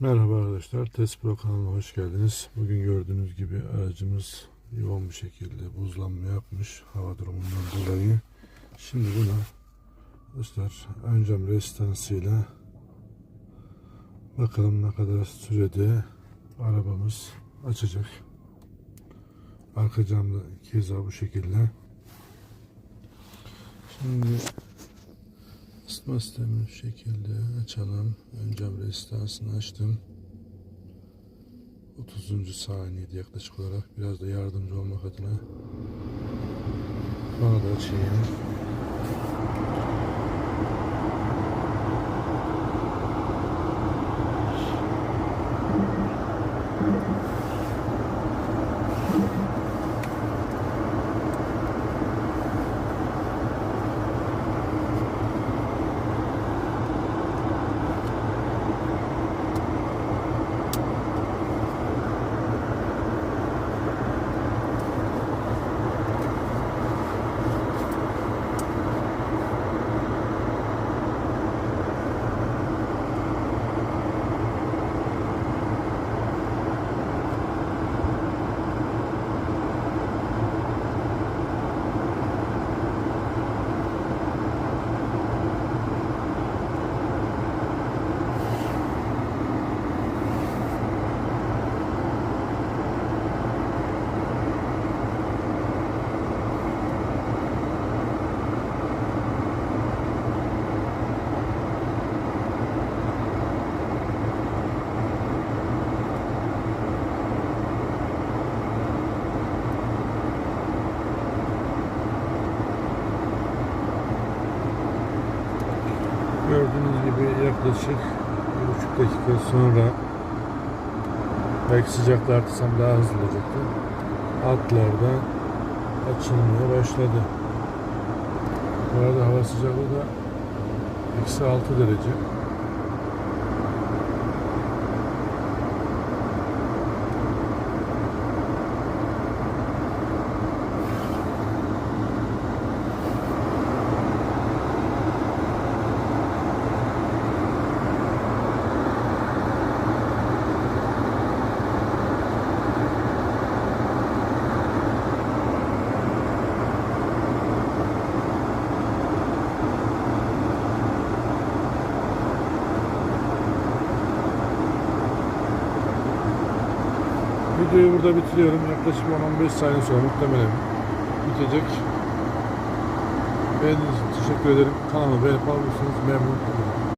Merhaba arkadaşlar, Test Pro kanalına hoş geldiniz. Bugün gördüğünüz gibi aracımız yoğun bir şekilde buzlanma yapmış hava durumundan dolayı. Şimdi bunu arkadaşlar ön cam resistansıyla bakalım ne kadar sürede arabamız açacak. Arka cam da keza bu şekilde. Şimdi ısıtma sistemini şu şekilde açalım. Ön resistansını açtım. 30. saniyede yaklaşık olarak biraz da yardımcı olmak adına bana da açayım. Gördüğünüz gibi yaklaşık bir buçuk dakika sonra belki sıcaklığı artırsam daha hızlı olacaktı. Altlarda açılmaya başladı. Bu arada hava sıcaklığı da eksi 6 derece. Videoyu burada bitiriyorum. Yaklaşık 10-15 saniye sonra muhtemelen bitecek. Beğendiğiniz için teşekkür ederim. Kanalıma beğenip almışsınız. Memnun olurum.